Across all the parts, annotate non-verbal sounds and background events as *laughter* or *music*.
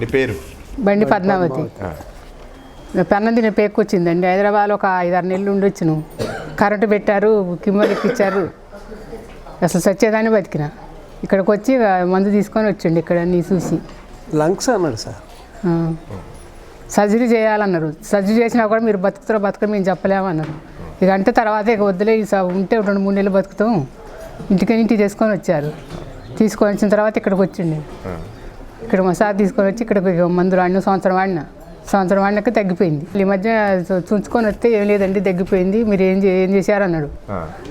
నీ పేరు? బండి పద్మావతి. పెన్నం తినే పేక్కు వచ్చిందండి హైదరాబాద్ ఒక ఐదారు నెలలు ఉండొచ్చును. కరెంటు పెట్టారు కిమ్మలు ఎక్కిచ్చారు అసలు సచ్చేదాన్ని బతికిన. ఇక్కడికి వచ్చి మందు తీసుకొని వచ్చిండు ఇక్కడ అన్నీ చూసి. లంగ్స్ అన్నాడు సార్. సర్జరీ చేయాలన్నారు. సర్జరీ చేసినా కూడా మీరు బతుకుతారో బతకరు మేము చెప్పలేమన్నారు. ఇక అంటే తర్వాత ఇక వద్దులే ఉంటే రెండు మూడు నెలలు బతుకుతాం. ఇంటికి ఇంటికి తీసుకొని వచ్చారు. తీసుకొని వచ్చిన తర్వాత ఇక్కడికి వచ్చిండు. ఇక్కడ మా సార్ తీసుకొని వచ్చి ఇక్కడ మందులు వాడిన సంవత్సరం వాడిన. సంవత్సరం వాడినాక తగ్గిపోయింది. ఈ మధ్య చుంచుకొని వస్తే ఏం లేదండి తగ్గిపోయింది. మీరు ఏం చే- ఏం చేశారు అన్నాడు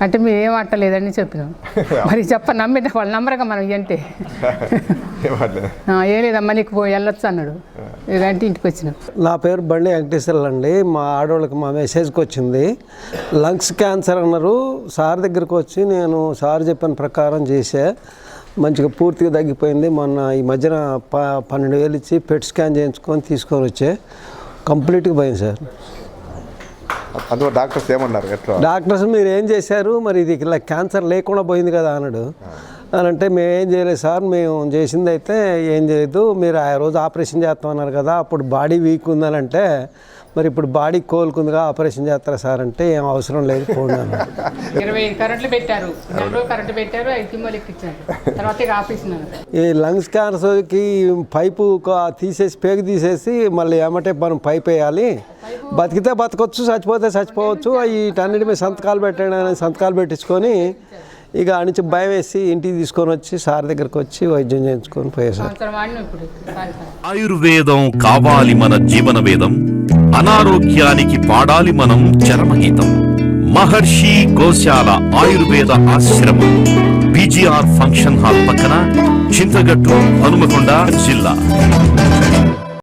అంటే మీరు ఏం అట్టలేదని చెప్పినాం. *laughs* మరి చెప్ప నమ్మిన వాళ్ళు నమ్మరుగా మనం అంటే. *laughs* ఏం లేదమ్మా నీకు పోయి వెళ్ళొచ్చు అన్నాడు. ఇలాంటి ఇంటికి వచ్చినాం. నా పేరు బండి వెంకటేశ్వర్లు అండి. మా ఆడవాళ్ళకి మా మెసేజ్కి వచ్చింది. లంగ్స్ క్యాన్సర్ అన్నారు. సార్ దగ్గరికి వచ్చి నేను సార్ చెప్పిన ప్రకారం చేసే. మంచిగా పూర్తిగా తగ్గిపోయింది. మొన్న ఈ మధ్యన ప పన్నెండు వేలు ఇచ్చి పెట్ స్కాన్ చేయించుకొని తీసుకొని వచ్చే కంప్లీట్గా పోయింది సార్. అందులో డాక్టర్స్ ఏమన్నారు? ఎట్లా? డాక్టర్స్ మీరు ఏం చేశారు? మరి ఇది ఇలా క్యాన్సర్ లేకుండా పోయింది కదా అన్నాడు. అని అంటే మేము ఏం చేయలేదు సార్ మేము చేసింది అయితే ఏం చేయలేదు. మీరు ఆ రోజు ఆపరేషన్ చేస్తామన్నారు కదా అప్పుడు బాడీ వీక్ ఉందని అంటే మరి ఇప్పుడు బాడీ కోలుకుందిగా ఆపరేషన్ చేస్తారా సార్ అంటే ఏం అవసరం లేదు. *laughs* ఇరవై కరెంట్లు పెట్టారు. కరెంటు పెట్టారు తర్వాత అన్నారు ఈ లంగ్స్ క్యాన్సర్కి పైపు తీసేసి పేగు తీసేసి మళ్ళీ ఏమంటే మనం పైప్ వేయాలి. బతికితే బతకొచ్చు చచ్చిపోతే చచ్చిపోవచ్చు. వీటన్నిటి మీద సంతకాలు పెట్టండి అని సంతకాలు పెట్టించుకొని ఇక ఆ నుంచి భయం వేసి ఇంటికి తీసుకొని వచ్చి సార్ దగ్గరికి వచ్చి వైద్యం చేయించుకొని పోయేసారు. ఆయుర్వేదం కావాలి మన జీవన వేదం అనారోగ్యానికి పాడాలి మనం చరమగీతం. మహర్షి గోశాల ఆయుర్వేద ఆశ్రమం బీజీఆర్ ఫంక్షన్ హాల్ పక్కన చింతగట్టు హనుమకొండ జిల్లా.